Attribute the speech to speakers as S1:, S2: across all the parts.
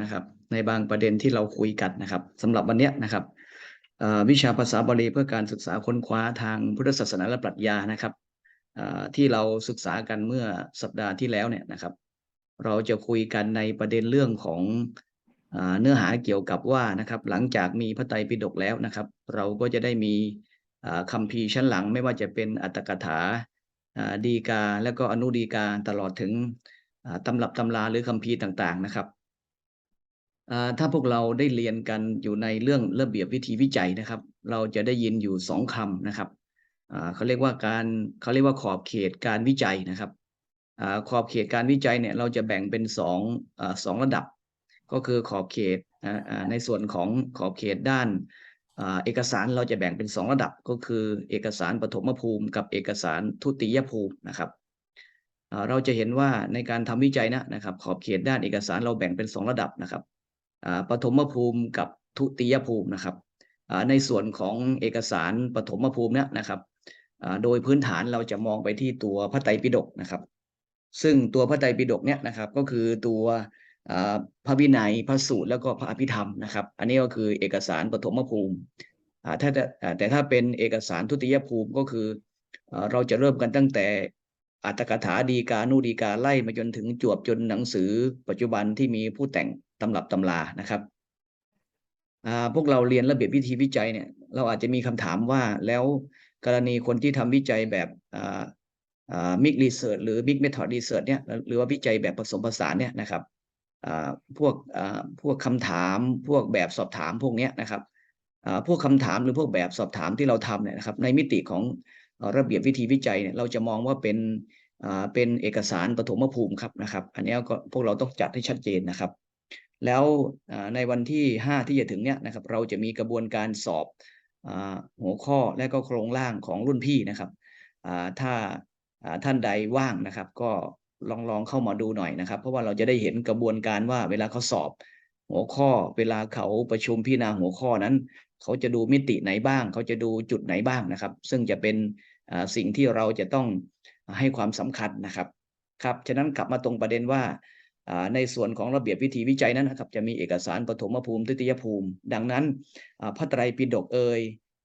S1: นะครับในบางประเด็นที่เราคุยกันนะครับสำหรับวันนี้นะครับวิชาภาษาบาลีเพื่อการศึกษาค้นคว้าทางพุทธศาสนาและปรัชญานะครับที่เราศึกษากันเมื่อสัปดาห์ที่แล้วเนี่ยนะครับ เราจะคุยกันในประเด็นเรื่องของเนื้อหาเกี่ยวกับว่านะครับ หลังจากมีพระไตรปิฎกแล้วนะครับ เราก็จะได้มีคัมภีชั้นหลังไม่ว่าจะเป็นอัตถกถาดีกา แล้วก็อนุดีกาตลอดถึงตำรับตำราหรือคัมภีต่างๆนะครับ ถ้าพวกเราได้เรียนกันอยู่ในเรื่องระเบียบวิธีวิจัยนะครับ เราจะได้ยินอยู่สองคำนะครับเขาเรียกว่าการเขาเรียกว่าขอบเขตการวิจัยนะครับอขอบเขตการวิจัยเนี่ยเราจะแบ่งเป็นสองอสองระดับ ก็คือขอบเขตในส่วนของขอบเขตด้านอเอกสารเราจะแบ่งเป็นสองระดับก็คือเอกสารปฐมภูมิกับเอกสารทุติยภูมินะครับเราจะเห็นว่าในการทำวิจัยนะนะครับ ขอบเขตด้านเอกสารเราแบ่งเป็นสองระดับนะครับ ปฐมภูมิกับทุติยภูมินะครับอ่าในส่วนของเอกสารปฐมภูมิเนี่ยนะครับอ่าโดยพื้นฐานเราจะมองไปที่ตัวพระไตรปิฎกนะครับ ซึ่งตัวพระไตรปิฎกเนี่ยนะครับก็คือตัวอ่าพระวินัยพระสูตรแล้วก็พระอภิธรรมนะครับ อันนี้ก็คือเอกสารปฐมภูมิอ่าถ้าจะอ่าแต่ถ้าเป็นเอกสารทุติยภูมิก็คืออ่าเราจะเริ่มกันตั้งแต่อัตถกถาดีกานุดีกาไล่มาจนถึงจวบจนหนังสือปัจจุบันที่มีผู้แต่ง ตำรับตำรานะครับพวกเราเรียนระเบียบวิธีวิจัยเนี่ยเราอาจจะมีคำถามว่าแล้วกรณีคนที่ทำวิจัยแบบมิกรีเสิร์ชหรือ Big Method Research เนี่ยหรือว่าวิจัยแบบผสมผสานเนี่ยนะครับพวกพวกคำถามพวกแบบสอบถามพวกนี้นะครับพวกคำถามหรือพวกแบบสอบถามที่เราทำเนี่ยนะครับในมิติของระเบียบวิธีวิจัยเนี่ยเราจะมองว่าเป็นเป็นเอกสารปฐมภูมิครับนะครับ อันนี้ก็พวกเราต้องจัดให้ชัดเจนนะครับ แล้วในวันที่ห้าที่จะถึงเนี่ยนะครับเราจะมีกระบวนการสอบอหัวข้อและก็โครงร่างของรุ่นพี่นะครับถ้าท่านใดว่างนะครับ ก็ลองลองเข้ามาดูหน่อยนะครับ เพราะว่าเราจะได้เห็นกระบวนการว่าเวลาเขาสอบหัวข้อ เวลาเขาประชุมพิจารณาหัวข้อนั้น เขาจะดูมิติไหนบ้าง เขาจะดูจุดไหนบ้างนะครับ ซึ่งจะเป็นสิ่งที่เราจะต้องให้ความสำคัญนะครับครับฉะนั้นกลับมาตรงประเด็นว่า ในส่วนของระเบียบวิธีวิจัยนั้นนะครับจะมีเอกสารปฐมภูมิ ทุติยภูมิ ดังนั้นพระไตรปิฎกเอย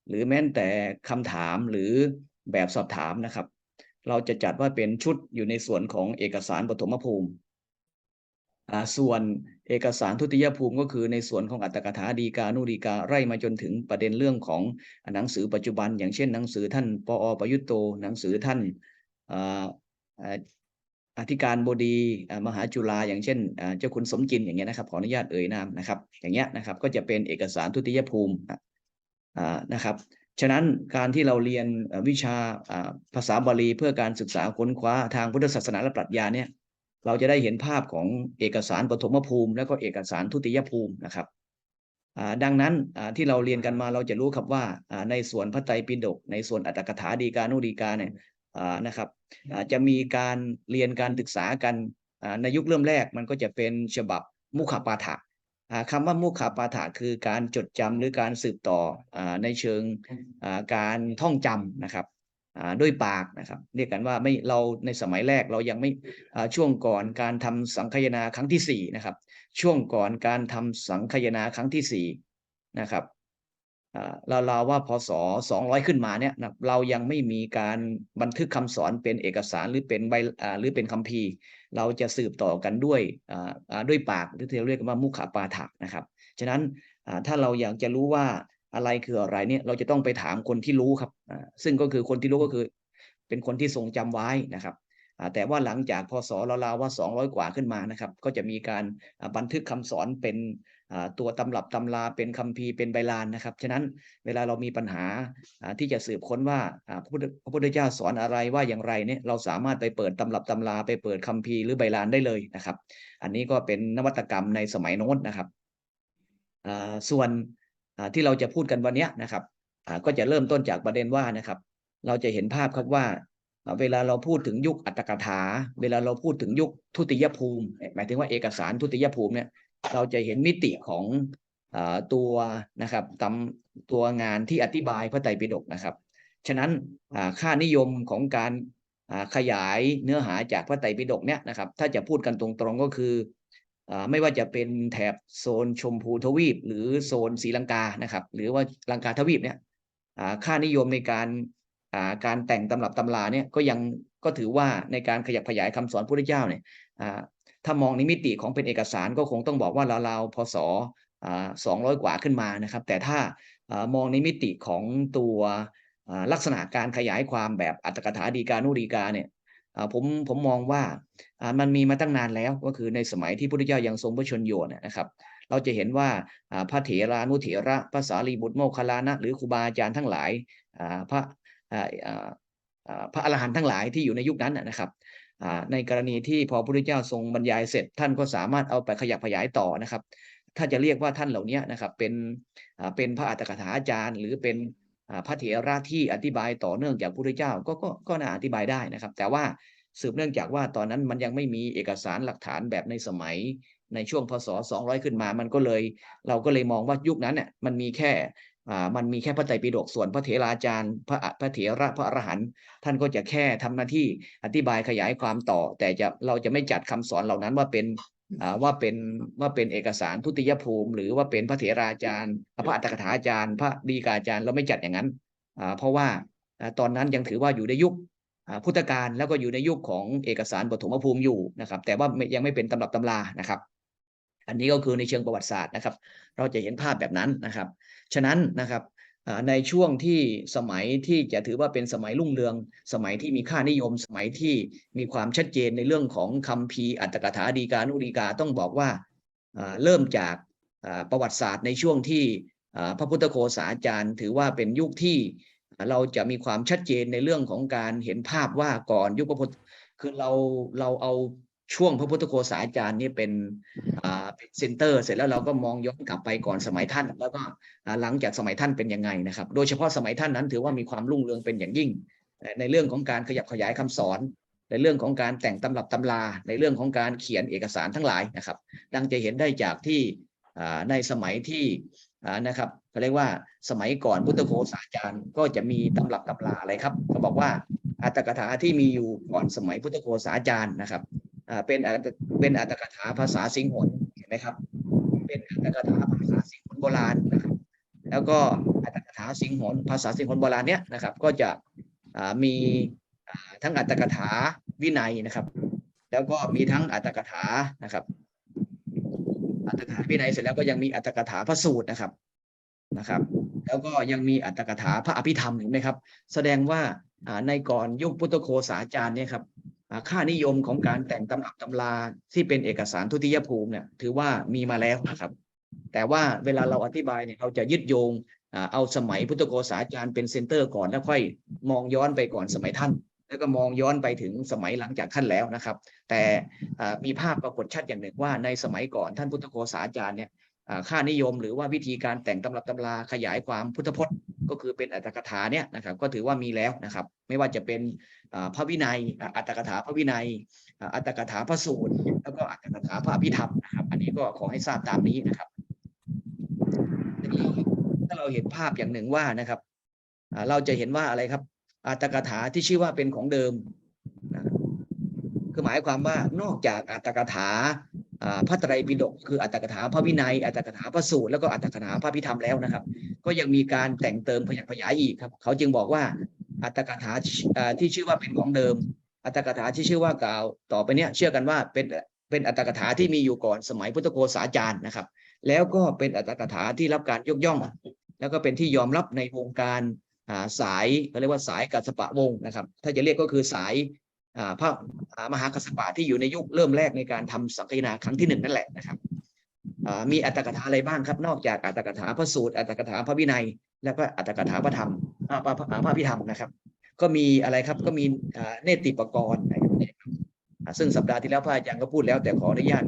S1: หรือแม้แต่คำถามหรือแบบสอบถามนะครับ เราจะจัดว่าเป็นชุดอยู่ในส่วนของเอกสารปฐมภูมิ ส่วนเอกสารทุติยภูมิก็คือในส่วนของอัตถกถาดีกานุดีกาไล่มาจนถึงประเด็นเรื่องของหนังสือปัจจุบัน อย่างเช่นหนังสือท่านปอประยุตโต หนังสือท่าน อธิการบดีมหาจุฬาอย่างเช่นเจ้าคุณสมจินอย่างเงี้ยนะครับขออนุญาตเอ่ยนามนะครับ อย่างเงี้ยนะครับ ก็จะเป็นเอกสารทุติยภูมินะครับ ฉะนั้นการที่เราเรียนวิชาภาษาบาลีเพื่อการศึกษาค้นคว้าทางพุทธศาสนาและปรัชญาเนี่ยเราจะได้เห็นภาพของเอกสารปฐมภูมิ แล้วก็เอกสารทุติยภูมินะครับดังนั้นที่เราเรียนกันมาเราจะรู้ครับว่าในส่วนพระไตรปิฎกในส่วนอัตถกถาดีกานุดีกาเนี่ย นะครับจะมีการเรียนการศึกษากันในยุคเริ่มแรกมันก็จะเป็นฉบับมุขปาฐะคำว่ามุขปาฐะคือการจดจำหรือการสืบต่ออในเชิงการท่องจำนะครับด้วยปากนะครับเรียกกันว่าไม่เราในสมัยแรกเรายังไม่ช่วงก่อนการทำสังคยนาครั้งที่สี่นะครับช่วงก่อนการทำสังคยนาครั้งที่สี่นะครับ ราเราว่าพศสองร้อยขึ้นมาเนี่ยนะเรายังไม่มีการบันทึกคำสอนเป็นเอกสารหรือเป็นใบหรือเป็นคัมภีร์ เราจะสืบต่อกันด้วยด้วยปากหรือที่เรียกว่ามุขปาฐะนะครับฉะนั้นถ้าเราอยากจะรู้ว่าอะไรคืออะไรเนี่ยเราจะต้องไปถามคนที่รู้ครับซึ่งก็คือคนที่รู้ก็คือ เป็นคนที่ทรงจำไว้นะครับ แต่ว่าหลังจากพศเราาว่า 200 กว่าขึ้นมานะครับ ก็จะมีการบันทึกคำสอนเป็นตัวตำรับตำราเป็นคัมภีเป็นใบลานนะครับ ฉะนั้นเวลาเรามีปัญหาที่จะสืบค้นว่าพระพุทธเจ้าสอนอะไรว่าอย่างไรเนี่ยเราสามารถไปเปิดตำรับตำราไปเปิดคัมภีหรือใบลานได้เลยนะครับ อันนี้ก็เป็นนวัตกรรมในสมัยโน้นนะครับส่วนที่เราจะพูดกันวันนี้นะครับก็จะเริ่มต้นจากประเด็นว่านะครับ เราจะเห็นภาพครับว่า เวลาเราพูดถึงยุคอัตถกถา เวลาเราพูดถึงยุคทุติยภูมิ หมายถึงว่าเอกสารทุติยภูมิเนี่ยเราจะเห็นมิติของอตัวนะครับตำตัวงานที่อธิบายพระไตรปิฎกนะครับ ฉะนั้นค่านิยมของการขยายเนื้อหาจากพระไตรปิฎกเนี่ยนะครับ ถ้าจะพูดกันตรงๆก็คืออไม่ว่าจะเป็นแถบโซนชมพูทวีป หรือโซนศรีลังกานะครับ หรือว่าลังกาทวีปเนี่ยค่านิยมในการ การแต่งตำรับตำราเนี่ยก็ยังก็ถือว่าในการขยับขยายคำสอนพุทธเจ้าเนี่ยอ่าถ้ามองในมิติของเป็นเอกสารก็คงต้องบอกว่าราวๆพศอ่าสองร้อยกว่าขึ้นมานะครับ แต่ถ้าอ่ามองในมิติของตัวอ่าลักษณะการขยายความแบบอัตถกถาดีกานุดีกาเนี่ยอ่าผมผมมองว่าอ่ามันมีมาตั้งนานแล้วก็คือในสมัยที่พุทธเจ้ายังทรงพระชนโยนนะครับ เราจะเห็นว่าอ่าพระเถรานุเถระพระสารีบุตรโมคคัลลานะ หรือครูบาอาจารย์ทั้งหลายอ่าพระ พระอรหันต์ทั้งหลายที่อยู่ในยุคนั้นนะครับในกรณีที่พอพระพุทธเจ้าทรงบรรยายเสร็จ ท่านก็สามารถเอาไปขยับขยายต่อนะครับ ถ้าจะเรียกว่าท่านเหล่านี้นะครับเป็นเป็นพระอัตถกถาอาจารย์ หรือเป็นพระเถระที่อธิบายต่อเนื่องจากพระพุทธเจ้าก็ก็ก็น่าอธิบายได้นะครับ แต่ว่าสืบเนื่องจากว่าตอนนั้นมันยังไม่มีเอกสารหลักฐานแบบในสมัยในช่วงพศ 200 ขึ้นมา มันก็เลย เราก็เลยมองว่ายุคนั้นเนี่ยมันมีแค่ มันมีแค่พระไตรปิฎกส่วนพระเถราจารย์พระพระเถระพระอรหันต์ท่านก็จะแค่ทำหน้าที่อธิบายขยายความต่อ แต่จะเราจะไม่จัดคำสอนเหล่านั้นว่าเป็นว่าเป็นว่าเป็นเอกสารทุติยภูมิ หรือว่าเป็นพระเถราจารย์ พระอัตถกถาจารย์ พระดีกาจารย์เราไม่จัดอย่างนั้นเพราะว่าตอนนั้นยังถือว่าอยู่ในยุคพุทธกาลแล้วก็อยู่ในยุคของเอกสารปฐมภูมิอยู่นะครับ แต่ว่ายังไม่เป็นตำรับตำรานะครับ อันนี้ก็คือในเชิงประวัติศาสตร์นะครับ เราจะเห็นภาพแบบนั้นนะครับ ฉะนั้นนะครับในช่วงที่สมัยที่จะถือว่าเป็นสมัยรุ่งเรือง สมัยที่มีค่านิยม สมัยที่มีความชัดเจนในเรื่องของคัมภีอัตถกถาดีกานุดีกาต้องบอกว่าเริ่มจากประวัติศาสตร์ในช่วงที่พระพุทธโฆษาจารย์ ถือว่าเป็นยุคที่เราจะมีความชัดเจนในเรื่องของการเห็นภาพว่าก่อนยุคพระพุทธคือเราเราเอา ช่วงพระพุทธโฆษาจารย์นี่เป็นอ่าเป็นเซนเตอร์เสร็จแล้วเราก็มองย้อนกลับไปก่อนสมัยท่าน แล้วก็หลังจากสมัยท่านเป็นยังไงนะครับ โดยเฉพาะสมัยท่านนั้นถือว่ามีความรุ่งเรืองเป็นอย่างยิ่ง ในเรื่องของการขยับขยายคำสอน ในเรื่องของการแต่งตำรับตำรา ในเรื่องของการเขียนเอกสารทั้งหลายนะครับ ดังจะเห็นได้จากที่อ่าในสมัยที่อ่านะครับเขาเรียกว่าสมัยก่อนพุทธโฆษาจารย์ก็จะมีตำรับตำราอะไรครับเขาบอกว่าอัตถกถาที่มีอยู่ก่อนสมัยพุทธโฆษาจารย์นะครับ เป็นอัตเป็นอัตถกถาภาษาสิงหนเห็นไหมครับ เป็นอัตถกถาภาษาสิงหนโบราณนะครับ แล้วก็อัตถกถาสิงหนภาษาสิงหนโบราณเนี้ยนะครับ ก็จะอ่ามีอ่าทั้งอัตถกถาวินัยนะครับ แล้วก็มีทั้งอัตถกถานะครับอัตถกถาวินัยเสร็จแล้วก็ยังมีอัตถกถาพระสูตรนะครับนะครับ แล้วก็ยังมีอัตถกถาพระอภิธรรมเห็นไหมครับ แสดงว่าอ่าในก่อนยุคพุทธโฆษาจารย์เนี่ยครับ ค่านิยมของการแต่งตำรับตำราที่เป็นเอกสารทุติยภูมิเนี่ยถือว่ามีมาแล้วนะครับ แต่ว่าเวลาเราอธิบายเนี่ยเราจะยึดโยงเอาสมัยพุทธโฆษาจารย์เป็นเซนเตอร์ก่อนแล้วค่อยมองย้อนไปก่อนสมัยท่าน แล้วก็มองย้อนไปถึงสมัยหลังจากท่านแล้วนะครับ แต่มีภาพปรากฏชัดอย่างหนึ่งว่าในสมัยก่อนท่านพุทธโฆษาจารย์เนี่ย ค่านิยม หรือว่าวิธีการแต่งตำรับตำราขยายความพุทธพจน์ ก็คือเป็นอัตถกถาเนี่ยนะครับก็ถือว่ามีแล้วนะครับ ไม่ว่าจะเป็นพระวินัยอัตถกถาพระวินัยอัตถกถาพระสูตร แล้วก็อัตถกถาพระอภิธรรมนะครับ อันนี้ก็ขอให้ทราบตามนี้นะครับทีนี้ถ้าเราเห็นภาพอย่างหนึ่งว่านะครับเราจะเห็นว่าอะไรครับอัตถกถาที่ชื่อว่าเป็นของเดิมนะคือหมายความว่านอกจากอัตถกถา พระไตรปิฎกคืออัตถกถาพระวินัยอัตถกถาพระสูตรแล้วก็อัตถกถาพระพิธรรมแล้วนะครับ ก็ยังมีการแต่งเติมขยับขยายอีกครับ เขาจึงบอกว่าอัตถกถาอ่าที่ชื่อว่าเป็นของเดิม อัตถกถาที่ชื่อว่ากล่าวต่อไปเนี้ยเชื่อกันว่าเป็นเป็นอัตถกถาที่มีอยู่ก่อนสมัยพุทธโฆษาจารย์นะครับ แล้วก็เป็นอัตถกถาที่รับการยกย่อง แล้วก็เป็นที่ยอมรับในวงการสายเขาเรียกว่าสายกัสปะวงนะครับ ถ้าจะเรียกก็คือสาย พระมหากัสสปะที่อยู่ในยุคเริ่มแรกในการทำสังคายนาครั้งที่หนึ่งนั่นแหละนะครับมีอัตถกถาอะไรบ้างครับ นอกจากอัตถกถาพระสูตรอัตถกถาพระวินัย แล้วก็อัตถกถาพระธรรมพระพระพระพิธรรมนะครับ ก็มีอะไรครับก็มีเนติปกรณ์ซึ่งสัปดาห์ที่แล้วพระอาจารย์ก็พูดแล้วแต่ขออนุญาต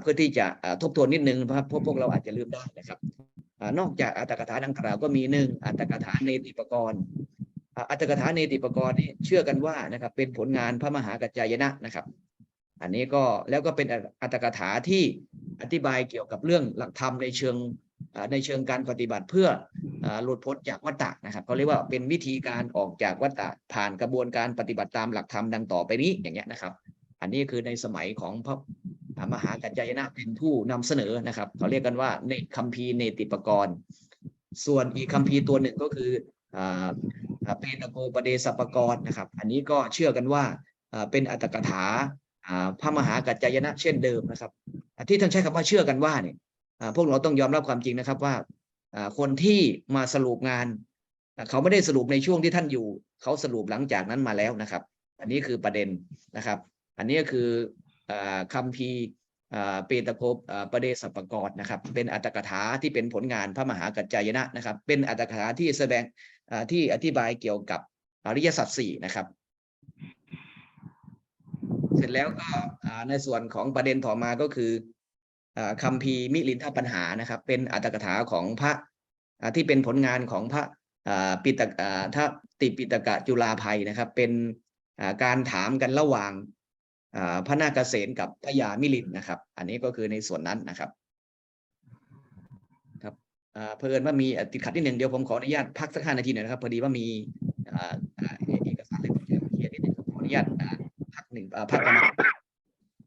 S1: เพื่อที่จะทบทวนนิดนึงเพราะพวกเราอาจจะลืมได้นะครับนอกจากอัตถกถาดังกล่าวก็มีหนึ่งอัตถกถาเนติปกรณ์ อัตถกถาเนติปกรณ์นี่เชื่อกันว่านะครับ เป็นผลงานพระมหากัจจายนะนะครับ อันนี้ก็แล้วก็เป็นอัตถกถาที่อธิบายเกี่ยวกับเรื่องหลักธรรมในเชิงในเชิงการปฏิบัติเพื่อหลุดพ้นจากวัฏฏะนะครับเขาเรียกว่าเป็นวิธีการออกจากวัฏฏะผ่านกระบวนการปฏิบัติตามหลักธรรมดังต่อไปนี้อย่างเงี้ยนะครับ อันนี้คือในสมัยของพระมหากัจจายนะเป็นผู้นำเสนอนะครับเขาเรียกกันว่าเนคัมภีร์เนติปกรณ์ ส่วนอีกคัมภีร์ตัวหนึ่งก็คือ เปตโกปเดสปกรณ์นะครับ อันนี้ก็เชื่อกันว่าอ่าเป็นอัตถกถาอ่าพระมหากัจจายนะเช่นเดิมนะครับ ที่ท่านใช้คำว่าเชื่อกันว่าเนี่ยอ่าพวกเราต้องยอมรับความจริงนะครับว่าอ่าคนที่มาสรุปงาน เขาไม่ได้สรุปในช่วงที่ท่านอยู่ เขาสรุปหลังจากนั้นมาแล้วนะครับ อันนี้คือประเด็นนะครับ อันนี้ก็คืออ่าคัมภีร์ เปตโคปอ่าประเดสปกรนะครับ เป็นอัตถกถาที่เป็นผลงานพระมหากัจจายนะนะครับ เป็นอัตถกถาที่แสดงที่อธิบายเกี่ยวกับอริยสัจสี่นะครับ เสร็จแล้วก็ในส่วนของประเด็นต่อมาก็คืออคัมภีมิลินทปัญหานะครับ เป็นอัตถกถาของพระที่เป็นผลงานของพระปิตกอ่าทติปิตกะจุลาภัยนะครับ เป็นการถามกันระหว่าง พระนาคเษนกับพระยามิลินนะครับ อันนี้ก็คือในส่วนนั้นนะครับครับเพิ่นว่ามีติดขัดนิดหนึ่งเดี๋ยวผมขออนุญาตพักสักห้านาทีหน่อยนะครับพอดีว่ามีเอกสารอะไรผมจะเขียนนิดหนึงขออนุญาตพักหนึ่งพักประมาณ